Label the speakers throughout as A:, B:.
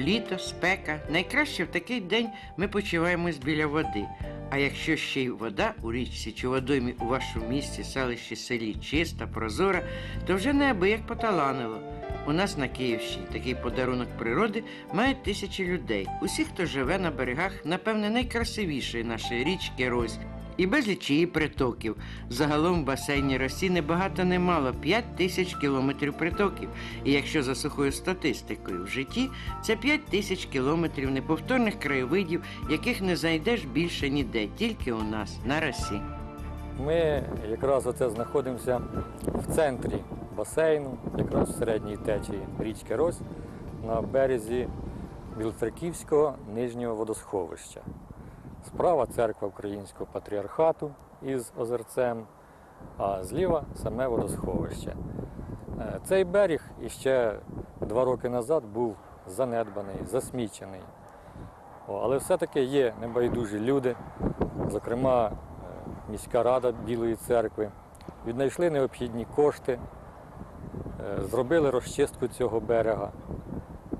A: літо, спека. Найкраще в такий день ми почуваємось біля води. А якщо ще й вода у річці чи водоймі у вашому місті, селищі, селі чиста, прозора, то вже неабияк поталанило. У нас на Київщині такий подарунок природи мають тисячі людей. Усі, хто живе на берегах, напевне, найкрасивішої нашої річки Рось. І безліч її притоків. Загалом в басейні Росі не багато не мало 5 тисяч кілометрів притоків. І якщо за сухою статистикою в житті, це 5 тисяч кілометрів неповторних краєвидів, яких не знайдеш більше ніде, тільки у нас, на Росі.
B: Ми якраз оце знаходимося в центрі басейну, якраз в середній течії річки Рось, на березі Білоцерківського нижнього водосховища. Справа церква Українського патріархату із озерцем, а зліва саме водосховище. Е, Цей берег іще два роки назад був занедбаний, засмічений. Але все-таки є небайдужі люди, зокрема е, міська рада Білої церкви, віднайшли необхідні кошти, е, зробили розчистку цього берега.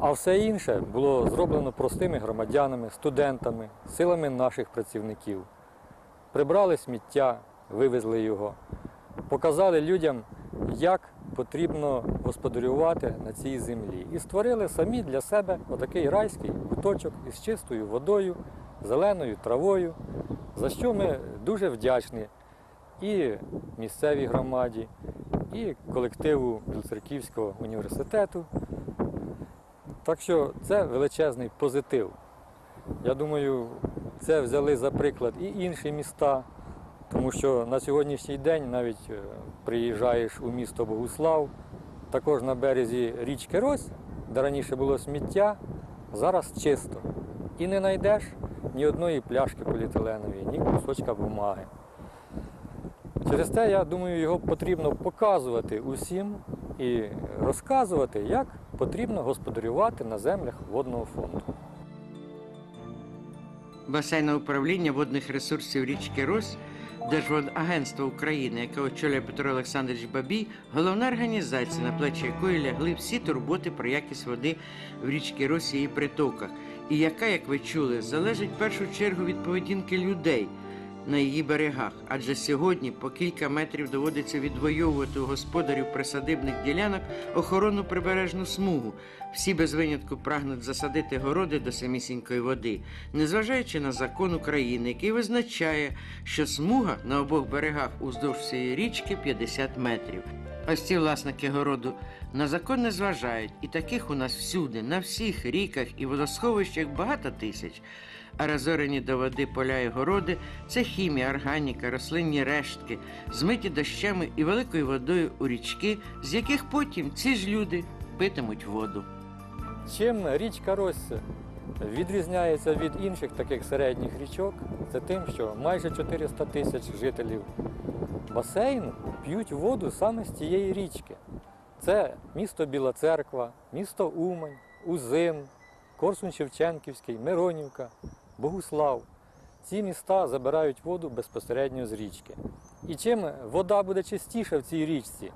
B: А все інше було зроблено простими громадянами, студентами, силами наших працівників. Прибрали сміття, вивезли його, показали людям, як потрібно господарювати на цій землі. І створили самі для себе отакий райський куточок із чистою водою, зеленою травою, за що ми дуже вдячні і місцевій громаді, і колективу Білоцерківського університету. Так що це величезний позитив. Я думаю, це взяли за приклад і інші міста, тому що на сьогоднішній день навіть е, приїжджаєш у місто Богуслав, також на березі річки Рось, де раніше було сміття, зараз чисто. І не знайдеш ні одної пляшки поліетиленової, ні кусочка бумаги. Через те, я думаю, його потрібно показувати усім і розказувати, як потрібно господарювати на землях водного фонду.
A: Басейне управління водних ресурсів річки Рось, Держводагентство України, яке очолює Петро Олександрович Бабій, головна організація, на плечі якої лягли всі турботи про якість води в річці Рось і притоках, і яка, як ви чули, залежить в першу чергу від поведінки людей на її берегах. Адже сьогодні по кілька метрів доводиться відвоювати у господарів присадибних ділянок охоронну прибережну смугу. Всі без винятку прагнуть засадити городи до самісінької води, незважаючи на закон України, який визначає, що смуга на обох берегах уздовж цієї річки 50 метрів. Ось ці власники городу на закон не зважають, і таких у нас всюди, на всіх ріках і водосховищах багато тисяч. А розорені до води поля і городи це хімія, органіка, рослинні рештки, змиті дощами і великою водою у річки, з яких потім ці ж люди питимуть воду.
B: Чим річка Рось відрізняється від інших таких середніх річок, це тим, що майже 400 тисяч жителів басейну п'ють воду саме з цієї річки. Це місто Біла Церква, місто Умань, Узин, Корсун-Шевченківський, Миронівка, Богуслав. Ці міста забирають воду безпосередньо з річки. І чим вода буде чистіша в цій річці,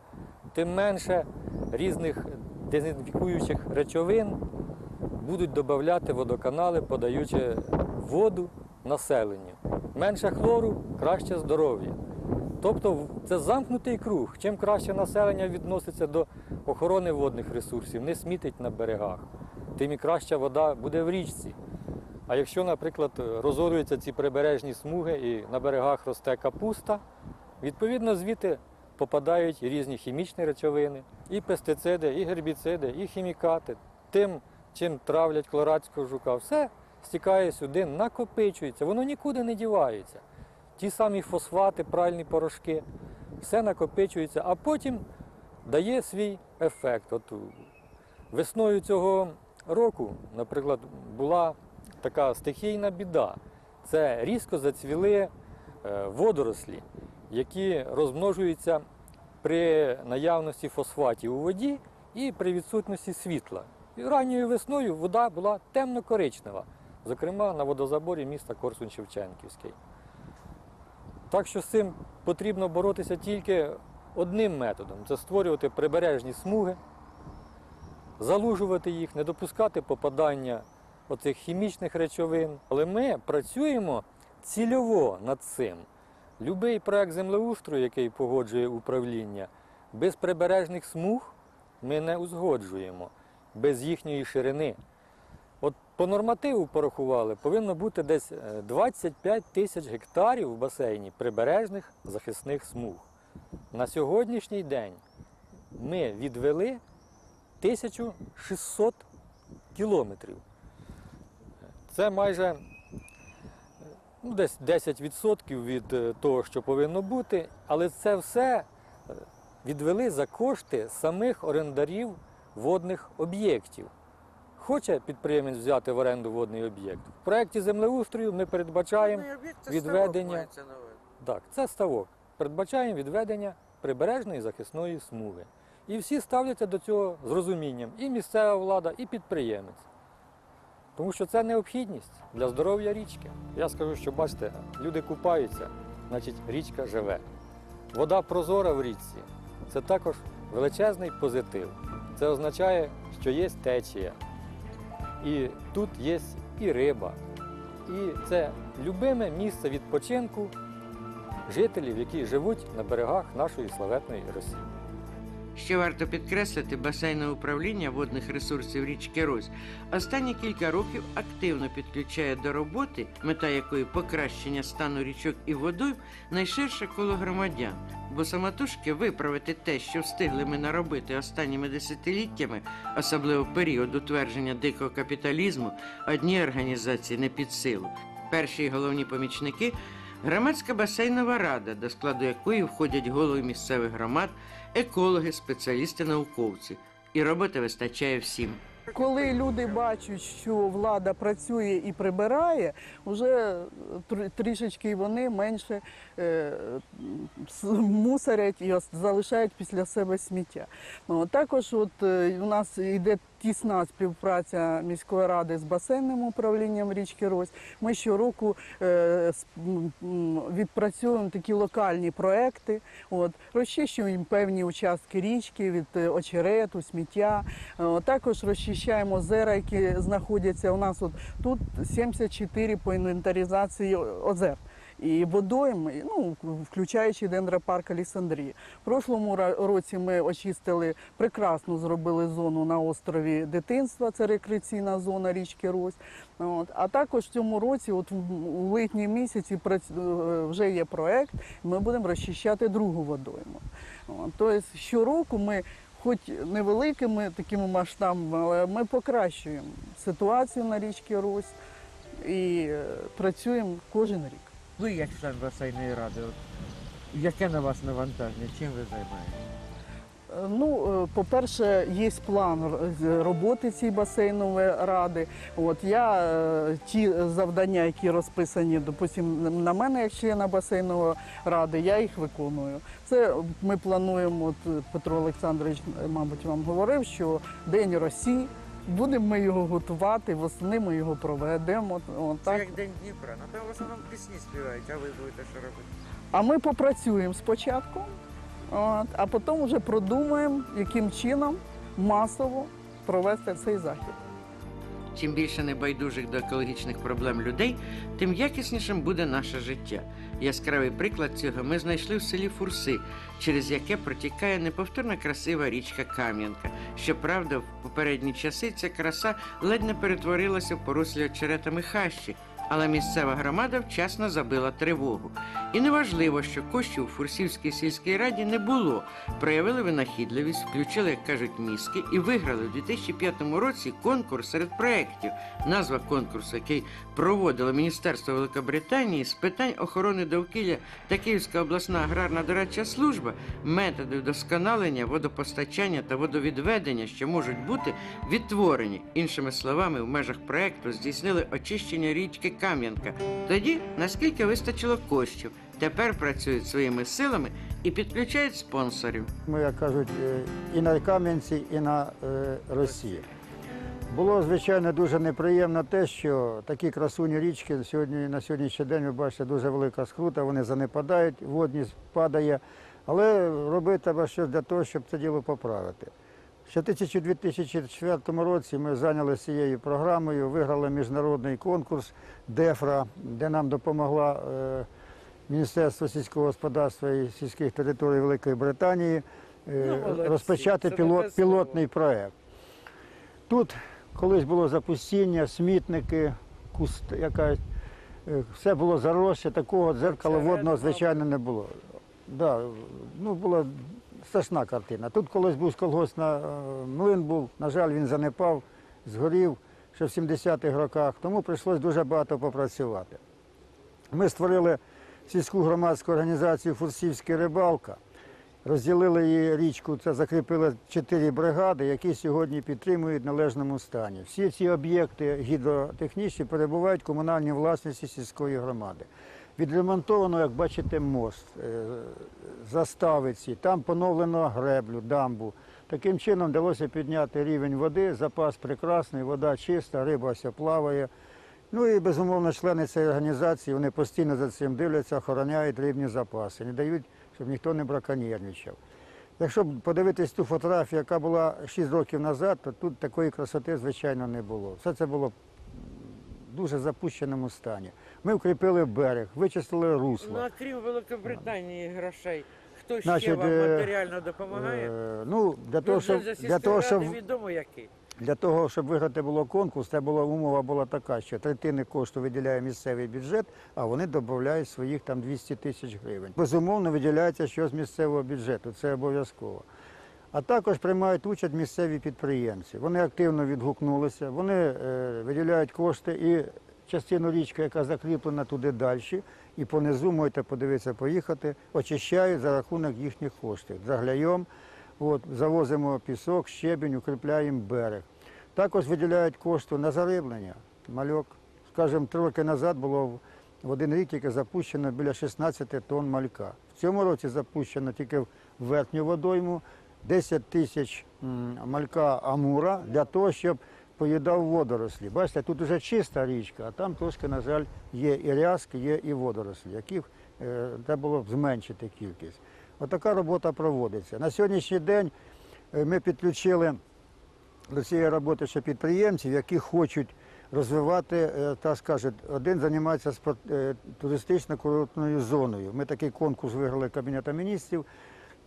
B: тим менше різних дезінфікуючих речовин будуть додати водоканали, подаючи воду населенню. Менше хлору краще здоров'я. Тобто це замкнутий круг. Чим краще населення відноситься до охорони водних ресурсів, не смітить на берегах, тим і краща вода буде в річці. А якщо, наприклад, розорюються ці прибережні смуги і на берегах росте капуста, відповідно звідти попадають різні хімічні речовини, і пестициди, і гербіциди, і хімікати. Тим, чим травлять колорадського жука, все стікає сюди, накопичується, воно нікуди не дівається. Ті самі фосфати, пральні порошки, все накопичується, а потім дає свій ефект. От весною цього року, наприклад, була така стихійна біда. Це різко зацвіли е, водорослі, які розмножуються при наявності фосфатів у воді і при відсутності світла. І ранньою весною вода була темно-коричнева, зокрема на водозаборі міста Корсун-Шевченківський. Так що з цим потрібно боротися тільки одним методом це створювати прибережні смуги, залужувати їх, не допускати попадання оцих хімічних речовин. Але ми працюємо цільово над цим. Любий проект землеустрою, який погоджує управління, без прибережних смуг ми не узгоджуємо, без їхньої ширини. По нормативу порахували, повинно бути десь е, 25 тисяч гектарів в басейні прибережних захисних смуг. На сьогоднішній день ми відвели 1600 кілометрів. Це майже е, ну, десь 10% від е, того, що повинно бути, але це все е, відвели за кошти самих орендарів водних об'єктів. Хоче підприємець взяти в оренду водний об'єкт. В проєкті землеустрою ми передбачаємо відведення. Так, це ставок. Передбачаємо відведення прибережної захисної смуги. І всі ставляться до цього з розумінням. І місцева влада, і підприємець. Тому що це необхідність для здоров'я річки. Я скажу, що бачите, люди купаються, значить річка живе. Вода прозора в річці це також величезний позитив. Це означає, що є течія. І тут є і риба. І це любиме місце відпочинку жителів, які живуть на берегах нашої славетної Росії.
A: Ще варто підкреслити, басейне управління водних ресурсів річки Рось останні кілька років активно підключає до роботи, мета якої покращення стану річок і водойм, найширше коло громадян. Бо самотужки виправити те, що встигли ми наробити останніми десятиліттями, особливо в період утвердження дикого капіталізму, одній організації не під силу. Перші й головні помічники громадська басейнова рада, до складу якої входять голови місцевих громад, екологи, спеціалісти, науковці. І роботи вистачає всім.
C: Коли люди бачать, що влада працює і прибирає, вже трішечки вони менше е, мусорять і залишають після себе сміття. Також от, е, у нас йде тісна співпраця міської ради з басейнним управлінням річки Рось. Ми щороку е, відпрацьовуємо такі локальні проекти, от, розчищуємо певні участки річки від е, очерету, сміття. Е, Також розчищаємо озера, які знаходяться у нас. От тут 74 по інвентаризації озер. І водойм, ну, включаючи дендропарк Алісандрії. В прошлому році ми очистили прекрасну зробили зону на острові дитинства, це рекреаційна зона річки Рось. От. А також в цьому році, от в- липні місяці, е, вже є проект, ми будемо розчищати другу водойму. От. Тобто щороку ми хоч невеликими такими масштабами, але ми покращуємо ситуацію на річці Рось і е, працюємо кожен рік.
D: Ви як член басейної ради, от, яке на вас навантаження? Чим ви займаєтесь?
C: Е, Ну, е, по-перше, є план роботи цієї басейнової ради. От я е, ті завдання, які розписані, допустимо, на мене як члена басейнової ради, я їх виконую. Це ми плануємо. От Петро Олександрович, мабуть, вам говорив, що День Росії. Будемо ми його готувати, восени ми його проведемо. От,
A: Це
C: так.
A: як День Дніпра. Ну там в основному пісні співають, а ви будете що робити?
C: А ми попрацюємо спочатку, от, а потім вже продумаємо, яким чином масово провести цей захід.
A: Чим більше небайдужих до екологічних проблем людей, тим якіснішим буде наше життя. Яскравий приклад цього ми знайшли в селі Фурси, через яке протікає неповторно красива річка Кам'янка. Щоправда, в попередні часи ця краса ледь не перетворилася в порослі очеретами хащі, але місцева громада вчасно забила тривогу. І неважливо, що коштів у Фурсівській сільській раді не було. Проявили винахідливість, включили, як кажуть, мізки і виграли у 2005 році конкурс серед проєктів. Назва конкурсу, який проводило Міністерство Великобританії з питань охорони довкілля та Київська обласна аграрна дорадча служба, методи вдосконалення водопостачання та водовідведення, що можуть бути відтворені. Іншими словами, в межах проєкту здійснили очищення річки Кам'янка. Тоді наскільки вистачило коштів. Тепер працюють своїми силами і підключають спонсорів.
E: Ми, як кажуть, е, і на Кам'янці, і на е, Росії. Було, звичайно, дуже неприємно те, що такі красуні річки сьогодні, на сьогоднішній день, ви бачите, дуже велика скрута, вони занепадають, водність падає. Але робити треба щось для того, щоб це діло поправити. Ще в 2004 році ми зайнялися цією програмою, виграли міжнародний конкурс ДЕФРА, де нам допомогла е, Міністерство сільського господарства і сільських територій Великої Британії е,
A: Ну,
E: розпочати пілот, пілотний проєкт. Тут колись було запустіння, смітники, куст, якась, е, все було заросше, такого дзеркала водного, звичайно, не було. Да, ну, була страшна картина. Тут колись був колгосна млин був, на жаль, він занепав, згорів ще в 70-х роках, тому прийшлось дуже багато попрацювати. Ми створили сільську громадську організацію Фурсівська рибалка. Розділили її річку, це закріпили чотири бригади, які сьогодні підтримують в належному стані. Всі ці об'єкти гідротехнічні перебувають в комунальній власності сільської громади. Відремонтовано, як бачите, мост, е, заставиці, там поновлено греблю, дамбу. Таким чином вдалося підняти рівень води, запас прекрасний, вода чиста, риба вся плаває. Ну і безумовно члени цієї організації вони постійно за цим дивляться, охороняють рибні запаси, не дають, щоб ніхто не браконьєрничав. Якщо подивитись ту фотографію, яка була 6 років назад, то тут такої красоти, звичайно, не було. Все це було в дуже запущеному стані. Ми укріпили берег, вичистили русло.
A: Ну, а крім Великобританії грошей, хто ще
E: Значить,
A: вам
E: е,
A: матеріально допомагає?
E: Е, Ну, для того, щоб,
A: за
E: для того, щоб
A: відомо який.
E: Для того, щоб виграти було конкурс, це була умова була така, що третини кошту виділяє місцевий бюджет, а вони додають своїх там 200 тисяч гривень. Безумовно, виділяється що з місцевого бюджету, це обов'язково. А також приймають участь місцеві підприємці. Вони активно відгукнулися, вони е, виділяють кошти і частину річки, яка закріплена туди далі, і понизу можете подивитися, поїхати, очищають за рахунок їхніх коштів. Загляйом, От, завозимо пісок, щебінь, укріпляємо берег. Також виділяють кошти на зариблення. Мальок, скажімо, три роки назад було в один рік тільки запущено біля 16 тонн малька. В цьому році запущено тільки в верхню водойму 10 тисяч малька амура для того, щоб поїдав водорослі. Бачите, тут вже чиста річка, а там трошки, на жаль, є і рязки, є і водорослі, яких е, треба було б зменшити кількість. Отака робота проводиться. На сьогоднішній день е, ми підключили до цієї роботи ще підприємців, які хочуть розвивати, е, так скажуть, один займається е, туристично-курортною зоною. Ми такий конкурс виграли Кабінету міністрів.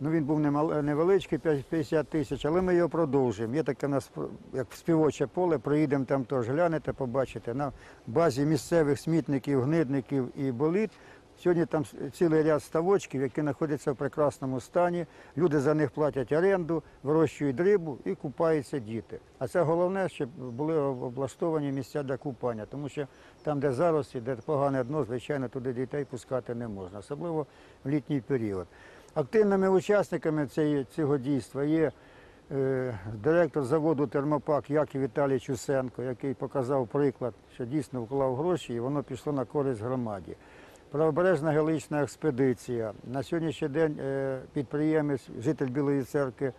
E: Ну, він був невеличкий, 50 тисяч, але ми його продовжуємо. Є таке у нас як співоче поле, приїдемо там теж глянете, побачите. На базі місцевих смітників, гнидників і боліт. Сьогодні там цілий ряд ставочків, які знаходяться в прекрасному стані. Люди за них платять оренду, вирощують рибу і купаються діти. А це головне, щоб були облаштовані місця для купання, тому що там, де зарості, де погане дно, звичайно, туди дітей пускати не можна, особливо в літній період. Активними учасниками цього дійства є е, директор заводу Термопак Яків Віталій Чусенко, який показав приклад, що дійсно вклав гроші і воно пішло на користь громаді. Правобережна геологічна експедиція. На сьогоднішній день е, підприємець, житель Білої церкви,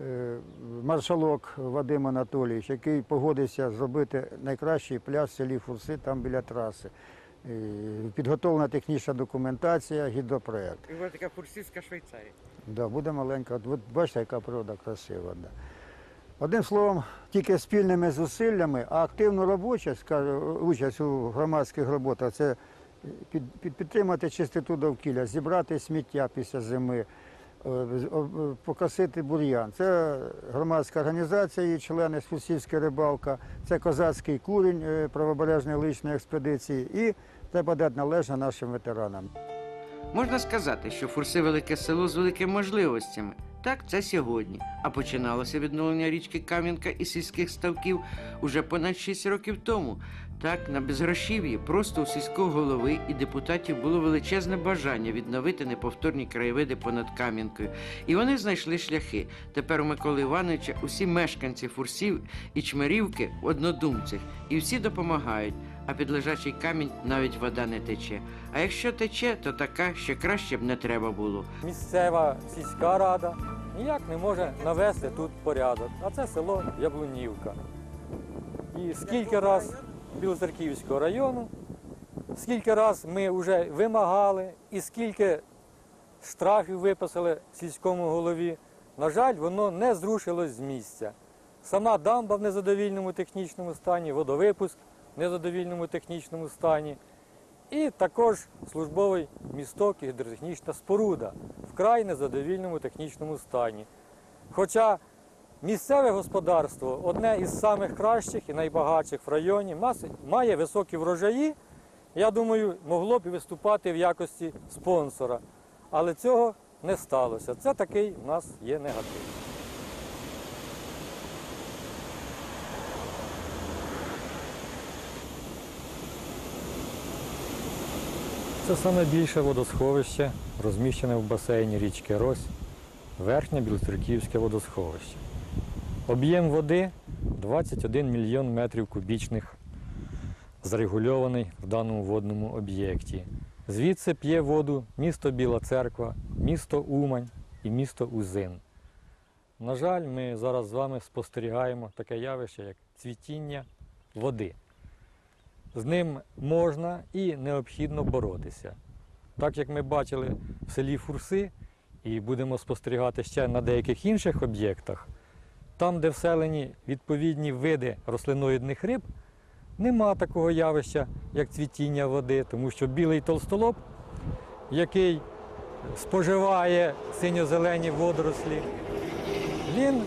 E: е, маршалок Вадим Анатолійович, який погодився зробити найкращий пляж в селі Фурси, там біля траси. Е, Підготовлена технічна документація, гідропроект.
A: І ви така фурсівська Швейцарія.
E: Да, буде маленька. От, бачите, яка природа красива. Да. Одним словом, тільки спільними зусиллями, а активну робочу, скажу, участь у громадських роботах це під, під, підтримати чистоту довкілля, зібрати сміття після зими, е, е, покосити бур'ян. Це громадська організація, її члени Сусівська рибалка, це козацький курінь е, правобережної личної експедиції і треба дати належне нашим ветеранам.
A: Можна сказати, що Фурси велике село з великими можливостями. Так, це сьогодні. А починалося відновлення річки Кам'янка і сільських ставків уже понад 6 років тому. Так, на безгрошів'ї просто у сільського голови і депутатів було величезне бажання відновити неповторні краєвиди понад Кам'янкою. І вони знайшли шляхи. Тепер у Миколи Івановича усі мешканці Фурсів і Чмерівки однодумцях, і всі допомагають. А під лежачий камінь навіть вода не тече. А якщо тече, то така, що краще б не треба було.
B: Місцева сільська рада ніяк не може навести тут порядок. А це село Яблунівка. І скільки раз Білоцерківського району, скільки раз ми вже вимагали, і скільки штрафів виписали сільському голові, на жаль, воно не зрушилось з місця. Сама дамба в незадовільному технічному стані, водовипуск незадовільному технічному стані. І також службовий місток і гідротехнічна споруда вкрай незадовільному технічному стані. Хоча місцеве господарство одне із самих кращих і найбагатших в районі, має високі врожаї, я думаю, могло б виступати в якості спонсора. Але цього не сталося. Це такий у нас є негатив. Це саме більше водосховище, розміщене в басейні річки Рось, верхнє Білоцерківське водосховище. Об'єм води 21 мільйон метрів кубічних, зарегульований в даному водному об'єкті. Звідси п'є воду місто Біла Церква, місто Умань і місто Узин. На жаль, ми зараз з вами спостерігаємо таке явище, як цвітіння води. З ним можна і необхідно боротися. Так як ми бачили в селі Фурси і будемо спостерігати ще на деяких інших об'єктах, там, де вселені відповідні види рослиноїдних риб, нема такого явища, як цвітіння води, тому що білий толстолоб, який споживає синьо-зелені водорослі, він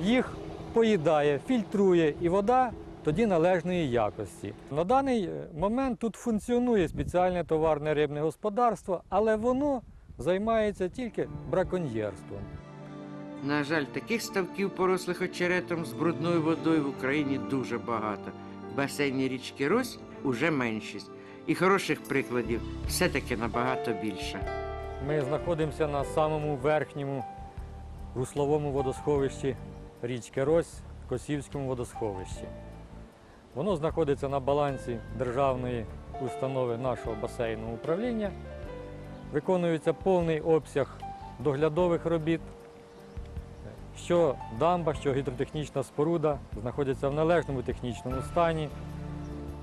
B: їх поїдає, фільтрує, і вода тоді належної якості. На даний е, момент тут функціонує спеціальне товарне рибне господарство, але воно займається тільки браконьєрством.
A: На жаль, таких ставків, порослих очеретом з брудною водою в Україні дуже багато. Басейні річки Рось уже меншість. І хороших прикладів все-таки набагато більше.
B: Ми знаходимося на самому верхньому русловому водосховищі річки Рось в Косівському водосховищі. Воно знаходиться на балансі державної установи нашого басейного управління. Виконується повний обсяг доглядових робіт. Що дамба, що гідротехнічна споруда знаходяться в належному технічному стані.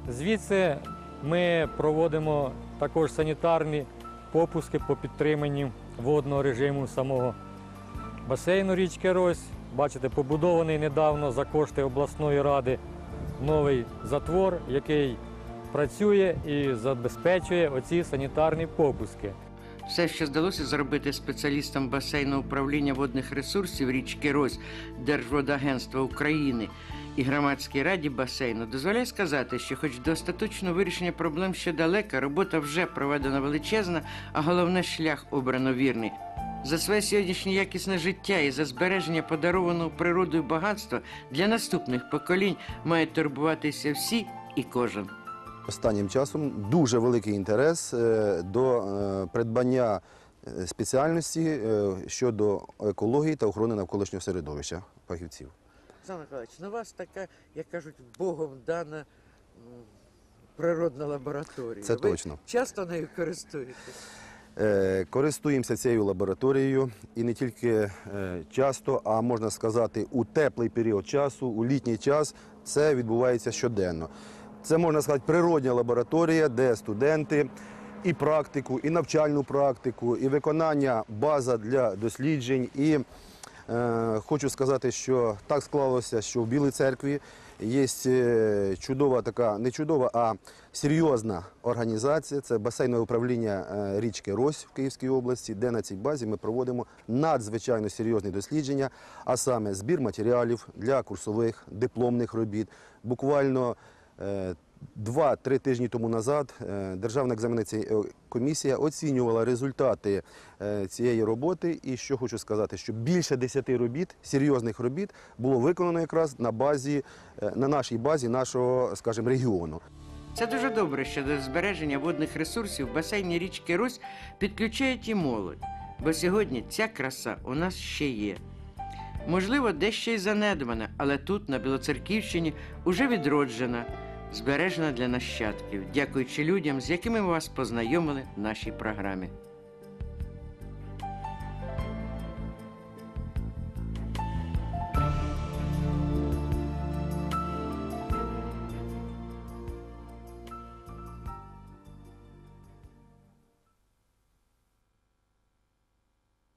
B: Звідси ми проводимо також санітарні попуски по підтриманню водного режиму самого басейну річки Рось. Бачите, побудований недавно за кошти обласної ради новий затвор, який працює і забезпечує оці санітарні попуски.
A: Все, що вдалося зробити спеціалістам басейного управління водних ресурсів річки Рось Держводагентства України і громадській раді басейну, дозволяє сказати, що, хоч до остаточного вирішення проблем ще далека, робота вже проведена величезна, а головне шлях обрано вірний. За своє сьогоднішнє якісне життя і за збереження подарованого природою багатства для наступних поколінь мають турбуватися всі і кожен.
F: Останнім часом дуже великий інтерес е, до е, придбання е, спеціальності щодо екології та охорони навколишнього середовища фахівців.
A: Олександр Миколаївич, ну у вас така, як кажуть, Богом дана природна лабораторія.
F: Це
A: Ви
F: точно.
A: часто нею користуєтесь?
F: Е, Користуємося цією лабораторією і не тільки е, часто, а можна сказати, у теплий період часу, у літній час це відбувається щоденно. Це можна сказати природня лабораторія, де студенти і практику, і навчальну практику, і виконання база для досліджень. І е, хочу сказати, що так склалося, що в Білій церкві є е, чудова така, не чудова, а серйозна організація. Це басейне управління е, річки Рось в Київській області, де на цій базі ми проводимо надзвичайно серйозні дослідження, а саме збір матеріалів для курсових дипломних робіт. Буквально е, Два-три тижні тому назад е, Державна екзаменаційна комісія оцінювала результати е, цієї роботи. І що хочу сказати, що більше 10 робіт, серйозних робіт, було виконано якраз на базі, е, на нашій базі нашого, скажімо, регіону.
A: Це дуже добре, що до збереження водних ресурсів в басейні річки Русь підключають і молодь, бо сьогодні ця краса у нас ще є. Можливо, дещо й занедбана, але тут, на Білоцерківщині, уже відроджена, збережена для нащадків, дякуючи людям, з якими ми вас познайомили в нашій програмі.